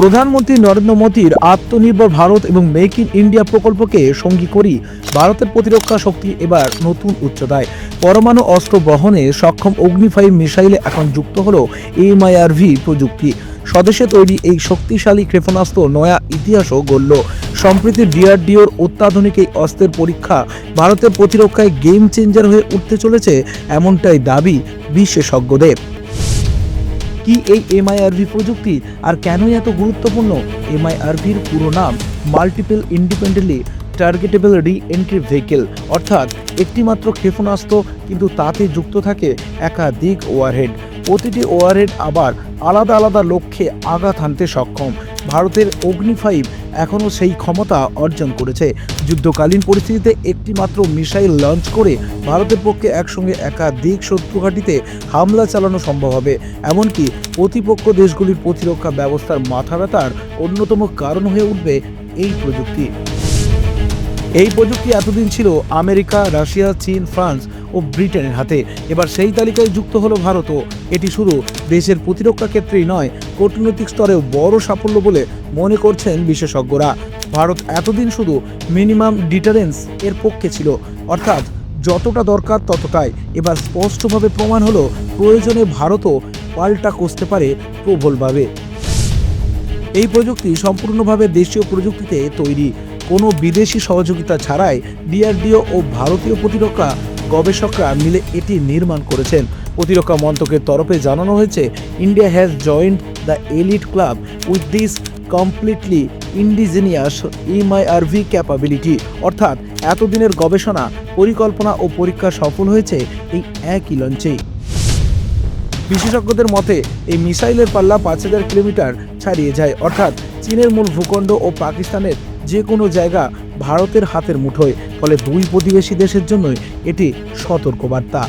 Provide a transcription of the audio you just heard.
প্রধানমন্ত্রী নরেন্দ্র মোদীর আত্মনির্ভর ভারত এবং মেক ইন ইন্ডিয়া প্রকল্পকে সঙ্গী করি ভারতের প্রতিরক্ষা শক্তি এবার নতুন উচ্চতায়। পরমাণু অস্ত্র বহনে সক্ষম অগ্নিফাই মিসাইলে এখন যুক্ত হলো এমআইআরভি প্রযুক্তি। স্বদেশে তৈরি এই শক্তিশালী ক্ষেপণাস্ত্র নয়া ইতিহাসও গড়ল। সম্প্রতি ডিআরডিওর অত্যাধুনিক এই অস্ত্রের পরীক্ষা ভারতের প্রতিরক্ষায় গেম চেঞ্জার হয়ে উঠতে চলেছে, এমনটাই দাবি বিশেষজ্ঞদের। কি এই এমআইআরভি প্রযুক্তি আর কেনই এত গুরুত্বপূর্ণ? এমআইআরভির পুরো নাম multiple independently targetable re entry vehicle অর্থাৎ একটিমাত্র ক্ষেপণাস্ত্র কিন্তু তাতে যুক্ত থাকে একাধিক ওয়ারহেড প্রতিটি ওয়ারহেড আবার আলাদা আলাদা লক্ষ্যে আঘাত হানতে সক্ষম। ভারতের অগ্নি ফাইভ এখনও সেই ক্ষমতা অর্জন করেছে। যুদ্ধকালীন পরিস্থিতিতে একটি মাত্র মিসাইল লঞ্চ করে ভারতের পক্ষে একসঙ্গে একাধিক শত্রু ঘাঁটিতে হামলা চালানো সম্ভব হবে। এমনকি প্রতিপক্ষ দেশগুলির প্রতিরক্ষা ব্যবস্থার মাথা ব্যথার অন্যতম কারণ হয়ে উঠবে এই প্রযুক্তি। এই প্রযুক্তি এতদিন ছিল আমেরিকা, রাশিয়া, চীন, ফ্রান্স ও ব্রিটেনের হাতে। এবার সেই তালিকায় যুক্ত হলো ভারতও। এটি শুধু দেশের প্রতিরক্ষা ক্ষেত্রেই নয়, কূটনৈতিক স্তরেও বড় সাফল্য বলে মনে করছেন বিশেষজ্ঞরা। ভারত এতদিন শুধু মিনিমাম ডিটারেন্স এর পক্ষে ছিল। অর্থাৎ যতটা দরকার ততটাই। এবার স্পষ্টভাবে প্রমাণ হলো, প্রয়োজনে ভারতও পাল্টা কষতে পারে প্রবলভাবে। এই প্রযুক্তি সম্পূর্ণভাবে দেশীয় প্রযুক্তিতে তৈরি। কোনো বিদেশি সহযোগিতা ছাড়াই ডিআরডিও ও ভারতীয় প্রতিরক্ষা গবেষকরা মিলে এটি নির্মাণ করেছেন। প্রতিরক্ষা মন্ত্রকের তরফে জানানো হয়েছে, India has joined the elite club with this completely indigenous MIRV capability অর্থাৎ, এতদিনের গবেষণা, পরিকল্পনা ও পরীক্ষা সফল হয়েছে এই একই লঞ্চেই বিশেষজ্ঞদের মতে, এই মিসাইলের পাল্লা পাঁচ হাজার কিলোমিটার ছাড়িয়ে যায়। অর্থাৎ, চীনের মূল ভূখণ্ড ও পাকিস্তানের যে কোনো জায়গা ভারতের হাতের মুঠোয়। ফলে দুই প্রতিবেশী দেশের জন্যই এটি সতর্কবার্তা।